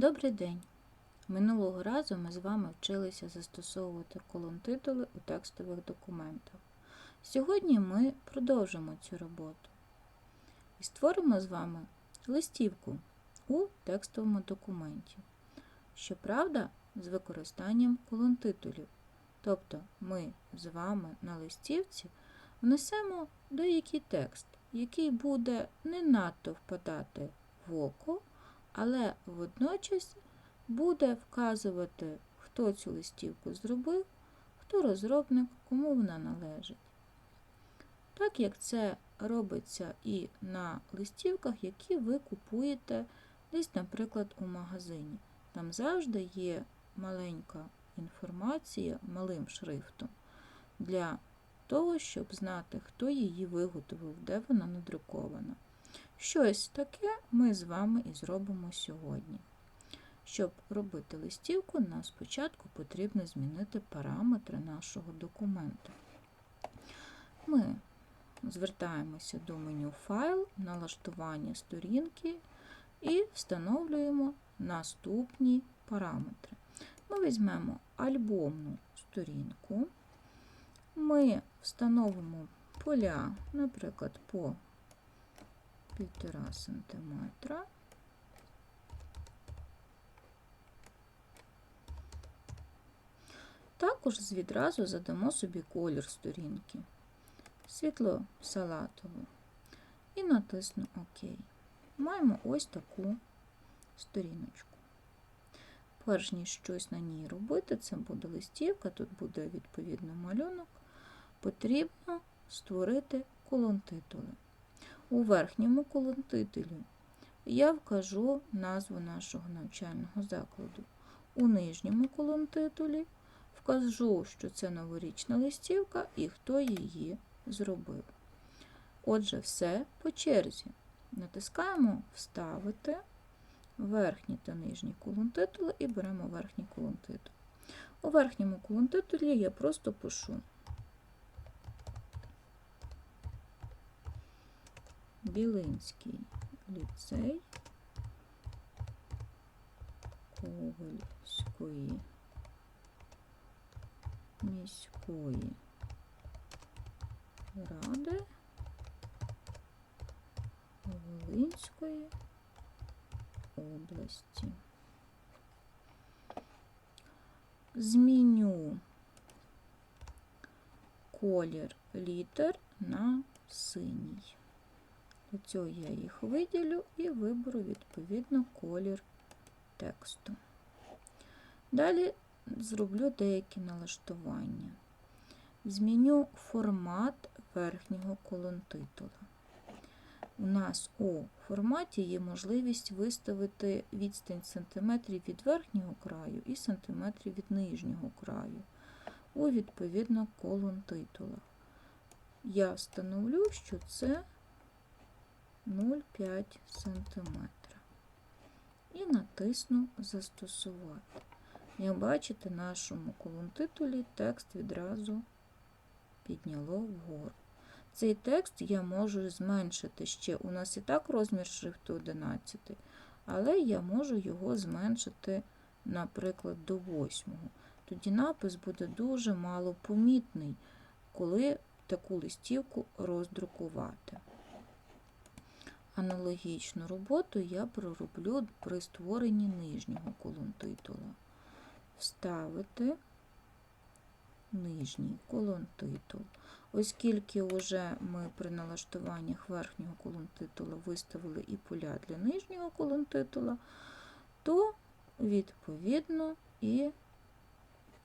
Добрий день! Минулого разу ми з вами вчилися застосовувати колон титули у текстових документах. Сьогодні ми продовжимо цю роботу і створимо з вами листівку у текстовому документі. Щоправда, з використанням колон титулів. Тобто ми з вами на листівці внесемо деякий текст, який буде не надто впадати в око, але водночас буде вказувати, хто цю листівку зробив, хто розробник, кому вона належить. Так як це робиться і на листівках, які ви купуєте десь, наприклад, у магазині. Там завжди є маленька інформація малим шрифтом для того, щоб знати, хто її виготовив, де вона надрукована. Щось таке ми з вами і зробимо сьогодні. Щоб робити листівку, нам спочатку потрібно змінити параметри нашого документа. Ми звертаємося до меню Файл, налаштування сторінки і встановлюємо наступні параметри. Ми візьмемо альбомну сторінку, ми встановимо поля, наприклад, по 1,5 см. Також відразу задамо собі колір сторінки, світло салатове, і натисну ОК. Маємо ось таку сторіночку. Перш ніж щось на ній робити, це буде листівка, тут буде відповідно малюнок, потрібно створити колон титули. У верхньому колонтитулі я вкажу назву нашого навчального закладу. У нижньому колонтитулі вкажу, що це новорічна листівка і хто її зробив. Отже, все по черзі. Натискаємо Вставити верхній та нижній колонтитули і беремо верхній колонтитул. У верхньому колонтитулі я просто пишу Білинський ліцей Ковальської міської ради Волинської області. Зміню колір літер на синій. Цього я їх виділю і виберу відповідно колір тексту. Далі зроблю деякі налаштування. Зміню формат верхнього колонтитула. У нас у форматі є можливість виставити відстань сантиметрів від верхнього краю і сантиметрів від нижнього краю у відповідно колонтитула. Я встановлю, що це 0,5 см. І натисну Застосувати. Як бачите, нашому колонтитулі текст відразу підняло вгору. Цей текст я можу зменшити ще. У нас і так розмір шрифту 11, але я можу його зменшити, наприклад, до 8. Тоді напис буде дуже малопомітний, коли таку листівку роздрукувати. Аналогічну роботу я пророблю при створенні нижнього колонтитула. Вставити нижній колонтитул. Оскільки вже ми при налаштуваннях верхнього колонтитула виставили і поля для нижнього колонтитула, то відповідно і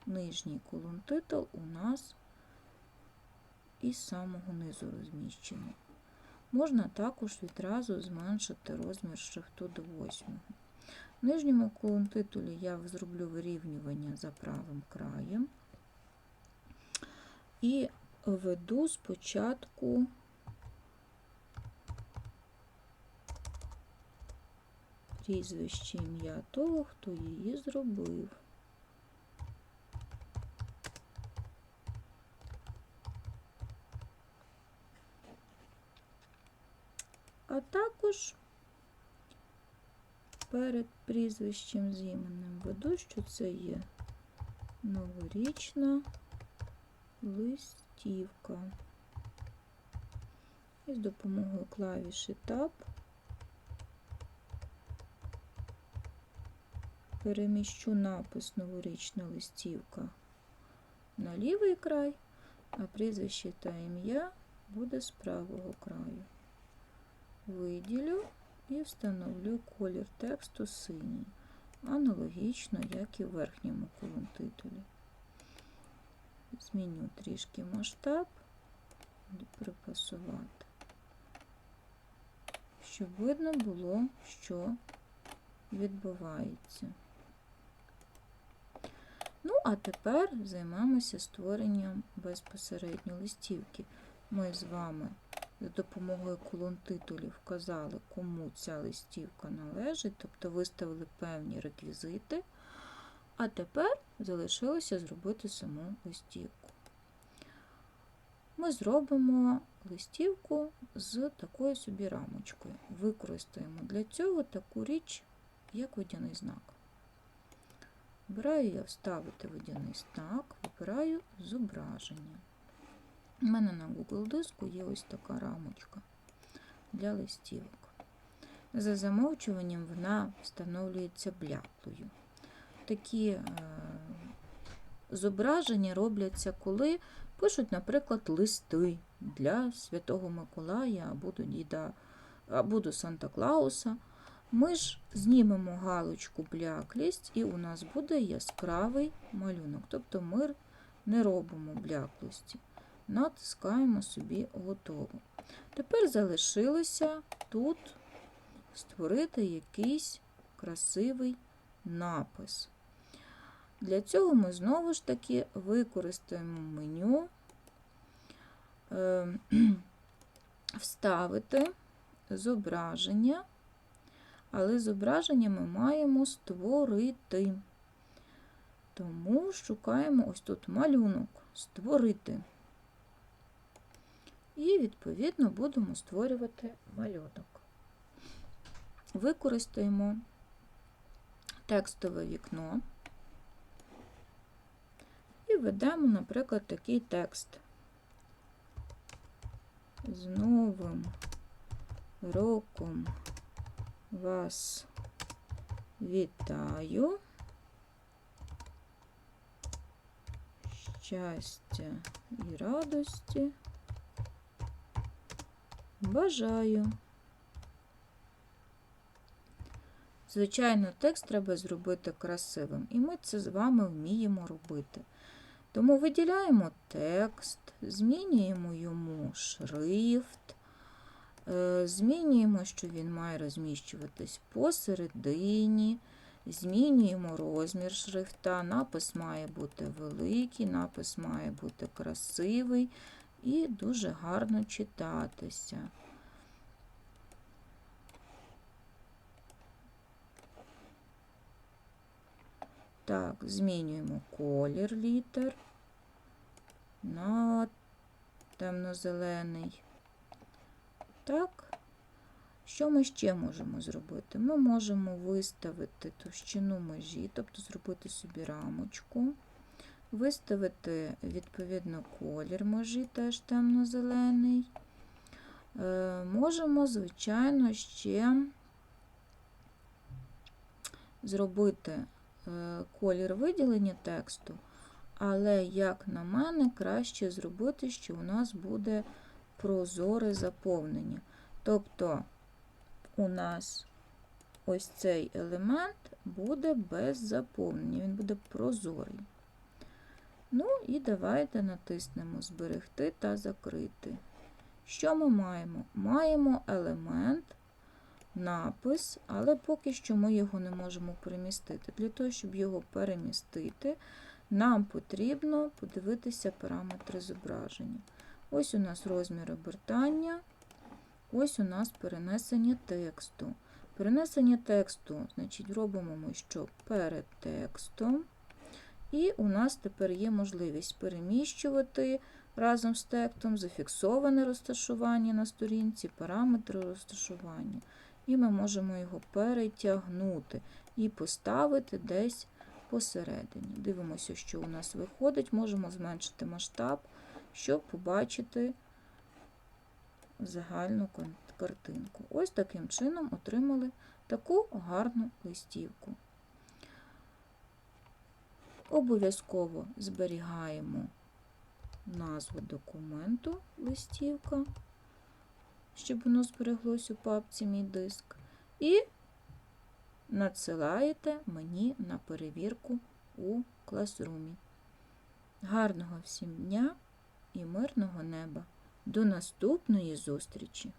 нижній колонтитул у нас із самого низу розміщений. Можна також відразу зменшити розмір шрифту до 8. В нижньому колонтитулі я зроблю вирівнювання за правим краєм і введу спочатку прізвище ім'я того, хто її зробив. А також перед прізвищем з іменем веду, що це є новорічна листівка. І з допомогою клавіші Tab переміщу напис новорічна листівка на лівий край, а прізвище та ім'я буде з правого краю. Виділю і встановлю колір тексту синій, аналогічно, як і в верхньому колонтитулі. Зміню трішки масштаб, припасувати, щоб видно було, що відбувається. Ну, а тепер займемося створенням безпосередньо листівки. Ми з вами за допомогою колон титулів вказали, кому ця листівка належить, тобто виставили певні реквізити. А тепер залишилося зробити саму листівку. Ми зробимо листівку з такою собі рамочкою. Використаємо для цього таку річ, як водяний знак. Вибираю я вставити водяний знак, вибираю зображення. У мене на Google диску є ось така рамочка для листівок. За замовчуванням вона встановлюється бляклою. Такі е, зображення робляться, коли пишуть, наприклад, листи для Святого Миколая або до Діда, або до Санта Клауса. Ми ж знімемо галочку бляклість, і у нас буде яскравий малюнок. Тобто ми не робимо бляклості. Натискаємо собі готово. Тепер залишилося тут створити якийсь красивий напис. Для цього ми знову ж таки використаємо меню, е, вставити зображення, але зображення ми маємо створити. Тому шукаємо ось тут малюнок створити. І, відповідно, будемо створювати малюнок. Використаємо текстове вікно і введемо, наприклад, такий текст. З Новим роком вас вітаю. Щастя і радості. Бажаю. Звичайно, текст треба зробити красивим, і ми це з вами вміємо робити. Тому виділяємо текст, змінюємо йому шрифт, е, змінюємо, що він має розміщуватись посередині, змінюємо розмір шрифта, напис має бути великий, напис має бути красивий і дуже гарно читатися. Так, змінюємо колір літер на темно-зелений. Так, що ми ще можемо зробити? Ми можемо виставити товщину межі, тобто зробити собі рамочку, виставити, відповідно, колір межі, теж темно-зелений. Е, можемо, звичайно, ще зробити Е, колір виділення тексту, але, як на мене, краще зробити, що у нас буде прозоре заповнення. Тобто у нас ось цей елемент буде без заповнення, він буде прозорий. Ну, і давайте натиснемо Зберегти та закрити. Що ми маємо? Маємо елемент напис, але поки що ми його не можемо перемістити. Для того, щоб його перемістити, нам потрібно подивитися параметри зображення. Ось у нас розмір обертання, ось у нас перенесення тексту. Перенесення тексту, значить, робимо ми що перед текстом. І у нас тепер є можливість переміщувати разом з текстом зафіксоване розташування на сторінці, параметри розташування. і ми можемо його перетягнути і поставити десь посередині. Дивимося, що у нас виходить. Можемо зменшити масштаб, щоб побачити загальну картинку. Ось таким чином отримали таку гарну листівку. Обов'язково зберігаємо назву документу листівка, щоб воно збереглось у папці мій диск. І надсилаєте мені на перевірку у класрумі. Гарного всім дня і мирного неба! До наступної зустрічі!